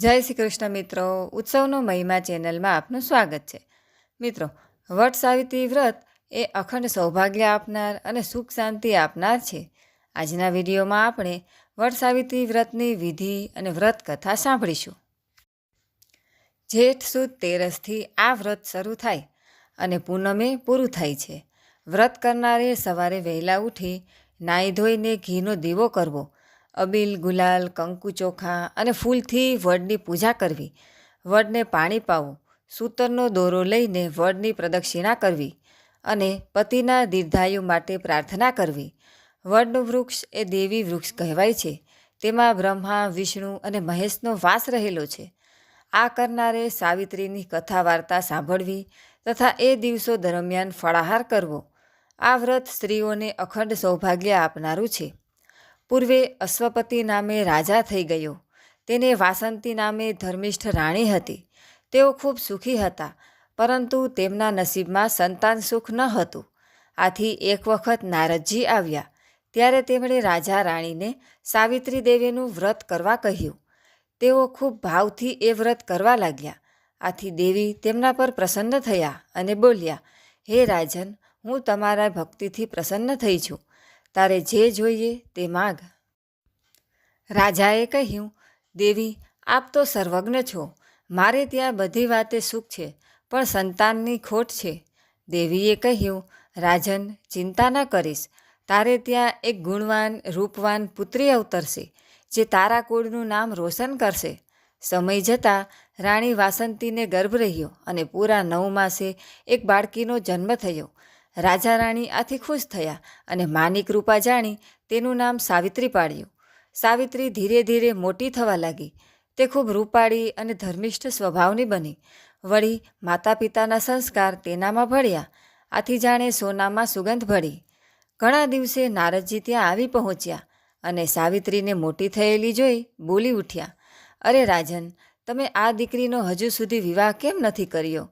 જય શ્રી કૃષ્ણ મિત્રો. ઉત્સવનો મહિમા ચેનલમાં આપનું સ્વાગત છે. મિત્રો, વટ સાવિત્રી વ્રત એ અખંડ સૌભાગ્ય આપનાર અને સુખ શાંતિ આપનાર છે. આજના વિડીયોમાં આપણે વટ સાવિત્રી વ્રતની વિધિ અને વ્રત કથા સાંભળીશું. જેઠ સુદ તેરસથી આ વ્રત શરૂ થાય અને પૂનમે પૂરું થાય છે. વ્રત કરનારે સવારે વહેલા ઉઠી નાહી ધોઈને ઘીનો દીવો કરવો અબીલ, ગુલાલ, કંકુ ચોખા અને ફૂલથી વડની પૂજા કરવી. વડને પાણી પાવું. સૂતરનો દોરો લઈને વડની પ્રદક્ષિણા કરવી અને પતિના દીર્ઘાયુ માટે પ્રાર્થના કરવી. વડનું વૃક્ષ એ દેવી વૃક્ષ કહેવાય છે. તેમાં બ્રહ્મા, વિષ્ણુ અને મહેશનો વાસ રહેલો છે. આ કરનારે સાવિત્રીની કથા વાર્તા સાંભળવી તથા એ દિવસો દરમિયાન ફળાહાર કરવો. આ વ્રત સ્ત્રીઓને અખંડ સૌભાગ્ય આપનારું છે. પૂર્વે અશ્વપતિ નામે રાજા થઈ ગયો. તેને વાસંતી નામે ધર્મિષ્ઠ રાણી હતી. તેઓ ખૂબ સુખી હતા, પરંતુ તેમના નસીબમાં સંતાન સુખ ન હતું. આથી એક વખત નારદજી આવ્યા. ત્યારે તેમણે રાજા રાણીને સાવિત્રી દેવીનું વ્રત કરવા કહ્યું. તેઓ ખૂબ ભાવથી એ વ્રત કરવા લાગ્યા. આથી દેવી તેમના પર પ્રસન્ન થયા અને બોલ્યા, હે રાજન, હું તમારા ભક્તિથી પ્રસન્ન થઈ છું. તારે જે જોઈએ તે માગ. રાજાએ કહ્યું, દેવી, આપ તો સર્વજ્ઞ છો. મારે ત્યાં બધી વાતે સુખ છે, પણ સંતાનની ખોટ છે. દેવીએ કહ્યું, રાજન, ચિંતા ન કરીશ. તારે ત્યાં એક ગુણવાન, રૂપવાન પુત્રી અવતરશે, જે તારા કુળનું નામ રોશન કરશે. સમય જતાં રાણી વાસંતીને ગર્ભ રહ્યો અને પૂરા નવ માસે એક બાળકીનો જન્મ થયો. રાજા રાણી આથી ખુશ થયા અને માની કૃપા જાણી તેનું નામ સાવિત્રી પાડ્યું. સાવિત્રી ધીરે ધીરે મોટી થવા લાગી. તે ખૂબ રૂપાળી અને ધર્મિષ્ઠ સ્વભાવની બની. વળી માતા પિતાના સંસ્કાર તેનામાં ભળ્યા. આથી જાણે સોનામાં સુગંધ ભળી. ઘણા દિવસે નારદજી ત્યાં આવી પહોંચ્યા અને સાવિત્રીને મોટી થયેલી જોઈ બોલી ઉઠ્યા, અરે રાજન, તમે આ દીકરીનો હજુ સુધી વિવાહ કેમ નથી કર્યો?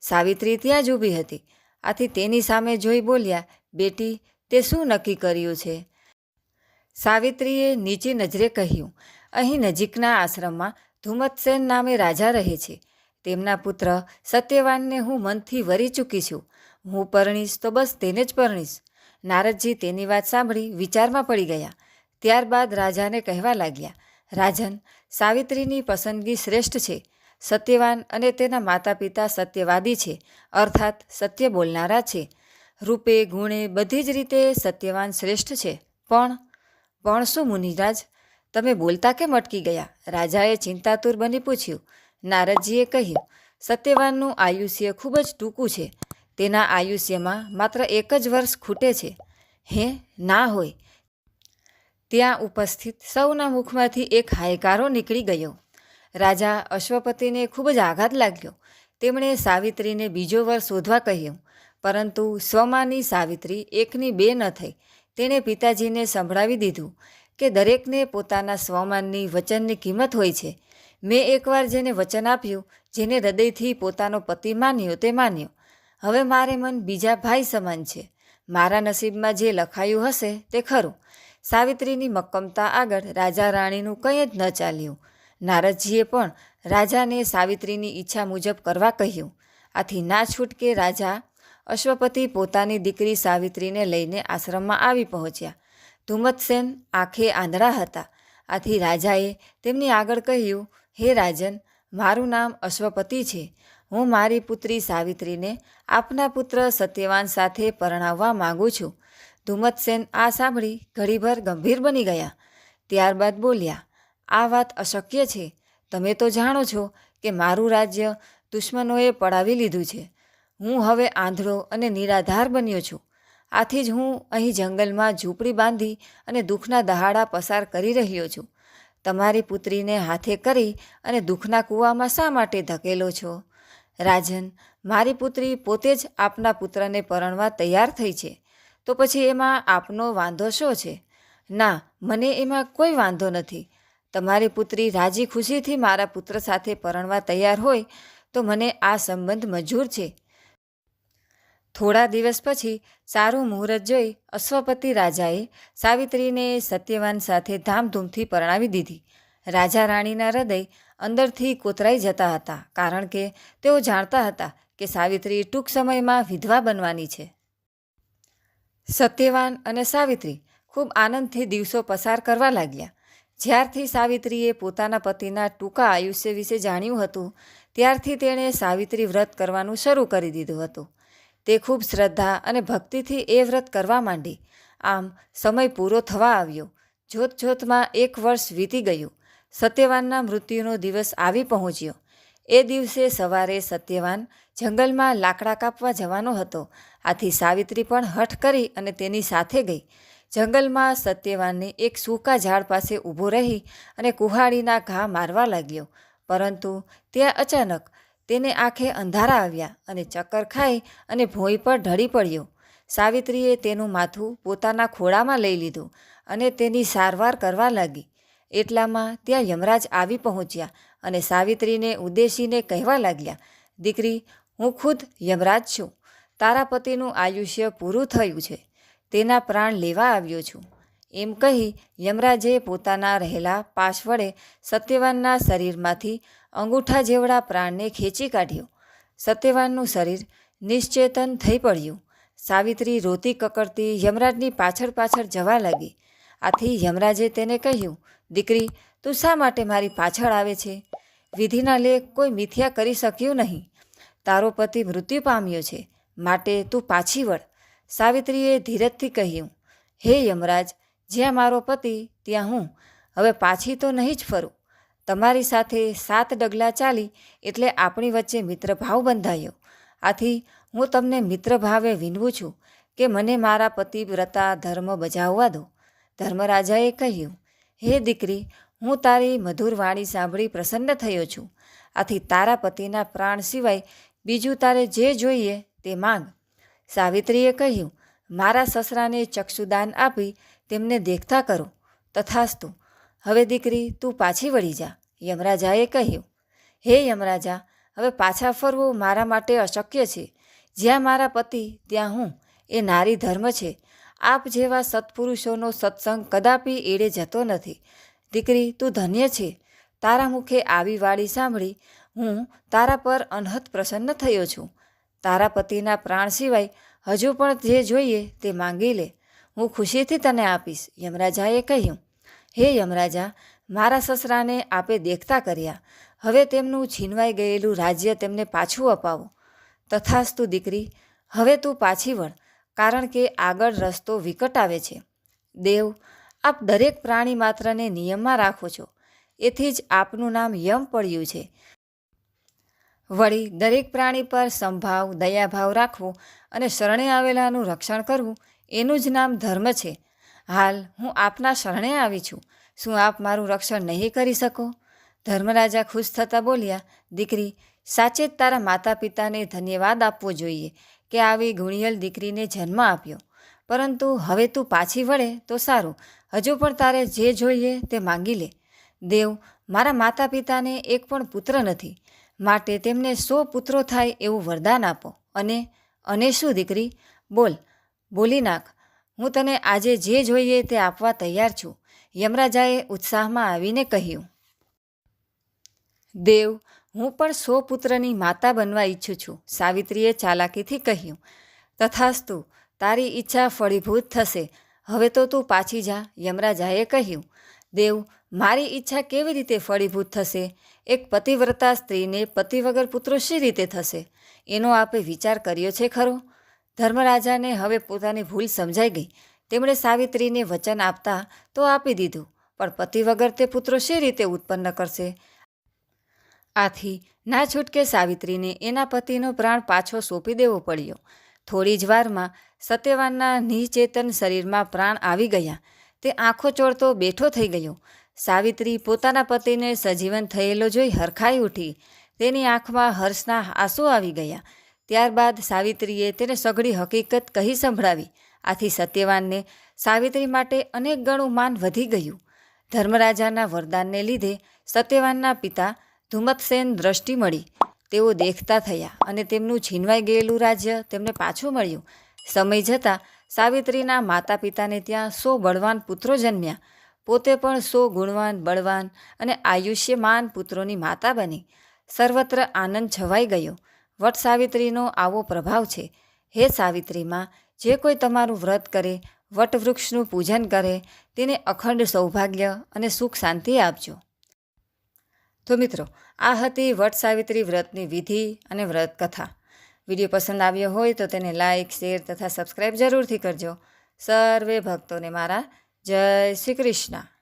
સાવિત્રી ત્યાં જ ઊભી હતી. આથી તેની સામે જોઈ બોલ્યા, બેટી, તે શું નક્કી કર્યું છે? સાવિત્રીએ નીચી નજરે કહ્યું, અહીં નજીકના આશ્રમમાં ધુમતસેન નામે રાજા રહે છે. તેમના પુત્ર સત્યવાનને હું મનથી વરી ચૂકી છું. હું પરણીશ તો બસ તેને જ પરણીશ. નારદજી તેની વાત સાંભળી વિચારમાં પડી ગયા. ત્યારબાદ રાજાને કહેવા લાગ્યા, રાજન, સાવિત્રીની પસંદગી શ્રેષ્ઠ છે. સત્યવાન અને તેના માતા પિતા સત્યવાદી છે, અર્થાત સત્ય બોલનારા છે. રૂપે, ગુણે બધી જ રીતે સત્યવાન શ્રેષ્ઠ છે. પણ પણ શું મુનિરાજ, તમે બોલતા કેમ અટકી ગયા? રાજાએ ચિંતાતુર બની પૂછ્યું. નારદજીએ કહ્યું, સત્યવાનનું આયુષ્ય ખૂબ જ ટૂંકું છે. તેના આયુષ્યમાં માત્ર એક જ વર્ષ ખૂટે છે. હે, ના હોય. ત્યાં ઉપસ્થિત સૌના મુખમાંથી એક હાયકારો નીકળી ગયો. રાજા અશ્વપતિને ખૂબ જ આઘાત લાગ્યો. તેમણે સાવિત્રીને બીજો વર શોધવા કહ્યું, પરંતુ સ્વમાની સાવિત્રી એકની બે ન થઈ. તેણે પિતાજીને સંભળાવી દીધું કે દરેકને પોતાના સ્વમાનની વચનની કિંમત હોય છે. મેં એકવાર જેને વચન આપ્યું, જેને હૃદયથી પોતાનો પતિ માન્યો તે માન્યો. હવે મારે મન બીજા ભાઈ સમાન છે. મારા નસીબમાં જે લખાયું હશે તે ખરું. સાવિત્રીની મક્કમતા આગળ રાજા રાણીનું કંઈ જ ન ચાલ્યું. નારદજીએ પણ રાજાને સાવિત્રીની ઈચ્છા મુજબ કરવા કહ્યું. આથી ના છૂટકે રાજા અશ્વપતિ પોતાની દીકરી સાવિત્રીને લઈને આશ્રમમાં આવી પહોંચ્યા. ધુમ્મતસેન આંખે આંધળા હતા. આથી રાજાએ તેમની આગળ કહ્યું, હે રાજન, મારું નામ અશ્વપતિ છે. હું મારી પુત્રી સાવિત્રીને આપના પુત્ર સત્યવાન સાથે પરણાવવા માગું છું. ધુમ્મતસેન આ સાંભળી ઘડીભર ગંભીર બની ગયા. ત્યારબાદ બોલ્યા આ વાત અશક્ય છે. તમે તો જાણો છો કે મારું રાજ્ય દુશ્મનોએ પડાવી લીધું છે. હું હવે આંધળો અને નિરાધાર બન્યો છું. આથી જ હું અહીં જંગલમાં ઝૂંપડી બાંધી અને દુઃખના દહાડા પસાર કરી રહ્યો છું. તમારી પુત્રીને હાથે કરી અને દુઃખના કૂવામાં શા માટે ધકેલો છો? રાજન, મારી પુત્રી પોતે જ આપના પુત્રને પરણવા તૈયાર થઈ છે. તો પછી એમાં આપનો વાંધો શો છે? ના, મને એમાં કોઈ વાંધો નથી. તમારી પુત્રી રાજી ખુશીથી મારા પુત્ર સાથે પરણવા તૈયાર હોય તો મને આ સંબંધ મંજૂર છે. થોડા દિવસ પછી સારું મુહૂર્ત જોઈ અશ્વપતિ રાજાએ સાવિત્રીને સત્યવાન સાથે ધામધૂમથી પરણાવી દીધી. રાજા રાણીના હૃદય અંદરથી કોતરાઈ જતા હતા, કારણ કે તેઓ જાણતા હતા કે સાવિત્રી ટૂંક સમયમાં વિધવા બનવાની છે. સત્યવાન અને સાવિત્રી ખૂબ આનંદથી દિવસો પસાર કરવા લાગ્યા. જ્યારથી સાવિત્રીએ પોતાના પતિના ટૂંકા આયુષ્ય વિશે જાણ્યું હતું, ત્યારથી તેણે સાવિત્રી વ્રત કરવાનું શરૂ કરી દીધું હતું. તે ખૂબ શ્રદ્ધા અને ભક્તિથી એ વ્રત કરવા માંડી. આમ સમય પૂરો થવા આવ્યો. જોત જોતમાં એક વર્ષ વીતી ગયું. સત્યવાનના મૃત્યુનો દિવસ આવી પહોંચ્યો. એ દિવસે સવારે સત્યવાન જંગલમાં લાકડા કાપવા જવાનો હતો. આથી સાવિત્રી પણ હઠ કરી અને તેની સાથે ગઈ. જંગલમાં સત્યવાનને એક સૂકા ઝાડ પાસે ઊભો રહી અને કુહાડીના ઘા મારવા લાગ્યો. પરંતુ ત્યાં અચાનક તેને આંખે અંધારા આવ્યા અને ચક્કર ખાઈ અને ભોંય પર ઢળી પડ્યો. સાવિત્રીએ તેનું માથું પોતાના ખોળામાં લઈ લીધું અને તેની સારવાર કરવા લાગી. એટલામાં ત્યાં યમરાજ આવી પહોંચ્યા અને સાવિત્રીને ઉદ્દેશીને કહેવા લાગ્યા, દીકરી, હું ખુદ યમરાજ છું. તારા પતિનું આયુષ્ય પૂરું થયું છે. તેના પ્રાણ લેવા આવ્યો છું. એમ કહી યમરાજે પોતાના રહેલા પાશ વડે સત્યવાનના શરીરમાંથી અંગૂઠા જેવડા પ્રાણને ખેંચી કાઢ્યો. સત્યવાનનું શરીર નિશ્ચેતન થઈ પડ્યું. સાવિત્રી રોતી કકડતી યમરાજની પાછળ પાછળ જવા લાગી. આથી યમરાજે તેને કહ્યું, દીકરી, તું શા માટે મારી પાછળ આવે છે? વિધિના લેખ કોઈ મિથ્યા કરી શક્યું નહીં. તારો પતિ મૃત્યુ પામ્યો છે. માટે તું પાછી વળ. સાવિત્રીએ ધીરજથી કહ્યું, હે યમરાજ, જ્યાં મારો પતિ, ત્યાં હું. હવે પાછી તો નહીં જ ફરું. તમારી સાથે સાત ડગલા ચાલી એટલે આપણી વચ્ચે મિત્રભાવ બંધાયો. આથી હું તમને મિત્રભાવે વિનવું છું કે મને મારા પતિ વ્રતા ધર્મ બજાવવા દો. ધર્મરાજાએ કહ્યું, હે દીકરી, હું તારી મધુર વાણી સાંભળી પ્રસન્ન થયો છું. આથી તારા પતિના પ્રાણ સિવાય બીજું તારે જે જોઈએ તે માંગ. સાવિત્રીએ કહ્યું, મારા સસરાને ચક્ષુદાન આપી તેમને દેખતા કરો, તથાસ્તુ. હવે દીકરી, તું પાછી વળી જા. યમરાજાએ કહ્યું, હે યમરાજા, હવે પાછા ફરવું મારા માટે અશક્ય છે. જ્યાં મારા પતિ, ત્યાં હું. એ નારી ધર્મ છે. આપ જેવા સત્પુરુષોનો સત્સંગ કદાપી એડે જતો નથી. દીકરી, તું ધન્ય છે. તારા મુખે આવી વાળી સાંભળી હું તારા પર અનહદ પ્રસન્ન થયો છું. તારા પતિના પ્રાણ સિવાય હજુ પણ જે જોઈએ તે માંગી લે. હું ખુશીથી તને આપીશ, યમરાજાએ કહ્યું. હે યમરાજા, મારા સસરાને આપે દેખતા કર્યા. હવે તેમનું છીનવાઈ ગયેલું રાજ્ય તેમને પાછું અપાવો. તથાસ્તુ દીકરી, હવે તું પાછી વળ, કારણ કે આગળ રસ્તો વિકટ આવે છે. દેવ, આપ દરેક પ્રાણી માત્રને નિયમમાં રાખો છો. એથી જ આપનું નામ યમ પડ્યું છે. વળી દરેક પ્રાણી પર સંભાવ, દયાભાવ રાખવો અને શરણે આવેલાનું રક્ષણ કરવું એનું જ નામ ધર્મ છે. હાલ હું આપના શરણે આવી છું. શું આપ મારું રક્ષણ નહીં કરી શકો? ધર્મરાજા ખુશ થતાં બોલ્યા, દીકરી, સાચે જ તારા માતા પિતાને ધન્યવાદ આપવો જોઈએ કે આવી ગુણિયલ દીકરીને જન્મ આપ્યો. પરંતુ હવે તું પાછી વળે તો સારું. હજુ પણ તારે જે જોઈએ તે માંગી લે. દેવ, મારા માતા પિતાને એક પણ પુત્ર નથી. માટે તેમને સો પુત્રો થાય એવું વરદાન આપો. અને અને શું દીકરી? બોલ, બોલી નાખ. હું તને આજે જે જોઈએ તે આપવા તૈયાર છું. યમરાજાએ ઉત્સાહમાં આવીને કહ્યું. દેવ, હું પણ સો પુત્રની માતા બનવા ઈચ્છું છું, સાવિત્રીએ ચાલાકીથી કહ્યું. તથાસ્તુ, તારી ઈચ્છા ફળીભૂત થશે. હવે તો તું પાછી જા, યમરાજાએ કહ્યું. દેવ મારી ઈચ્છા કેવી રીતે ફળીભૂત થશે? એક પતિવ્રતા સ્ત્રીને પતિ વગર પુત્રો શી રીતે થશે? એનો આપે વિચાર કર્યો છે ખરો? ધર્મરાજાને હવે પોતાની ભૂલ સમજાઈ ગઈ. તેમણે સાવિત્રીને વચન આપતા તો આપી દીધું, પણ પતિ વગર તે પુત્રો શી રીતે ઉત્પન્ન કરશે? આથી, ના છૂટકે સાવિત્રીને એના પતિનો પ્રાણ પાછો સોંપી દેવો પડ્યો. થોડી જ વારમાં સત્યવાનના નિચેતન શરીરમાં પ્રાણ આવી ગયા. તે આંખો ચોળતો બેઠો થઈ ગયો. સાવિત્રી પોતાના પતિને સજીવન થયેલો જોઈ હરખાઈ ઉઠી. તેની આંખમાં હર્ષના આંસુ આવી ગયા. ત્યારબાદ સાવિત્રીએ તેને સઘળી હકીકત કહી સંભળાવી. આથી સત્યવાનને સાવિત્રી માટે અનેક ગણું માન વધી ગયું. ધર્મરાજાના વરદાનને લીધે સત્યવાનના પિતા ધુમતસેન દ્રષ્ટિ મળી. તેઓ દેખતા થયા અને તેમનું છીનવાઈ ગયેલું રાજ્ય તેમને પાછું મળ્યું. સમય જતાં સાવિત્રીના માતા પિતાને ત્યાં સો બળવાન પુત્રો જન્મ્યા. પોતે પણ સો ગુણવાન, બળવાન અને આયુષ્યમાન પુત્રોની માતા બની. સર્વત્ર આનંદ છવાઈ ગયો. વટ સાવિત્રીનો આવો પ્રભાવ છે. હે સાવિત્રીમાં, જે કોઈ તમારું વ્રત કરે, વટવૃક્ષનું પૂજન કરે, તેને અખંડ સૌભાગ્ય અને સુખ શાંતિ આપજો. તો મિત્રો, આ હતી વટ સાવિત્રી વ્રતની વિધિ અને વ્રત કથા વીડિયો પસંદ આવ્યો હોય તો તેને લાઇક શેર તથા સબસ્ક્રાઈબ જરૂરથી કરજો. સર્વે ભક્તોને મારા જય શ્રી કૃષ્ણ.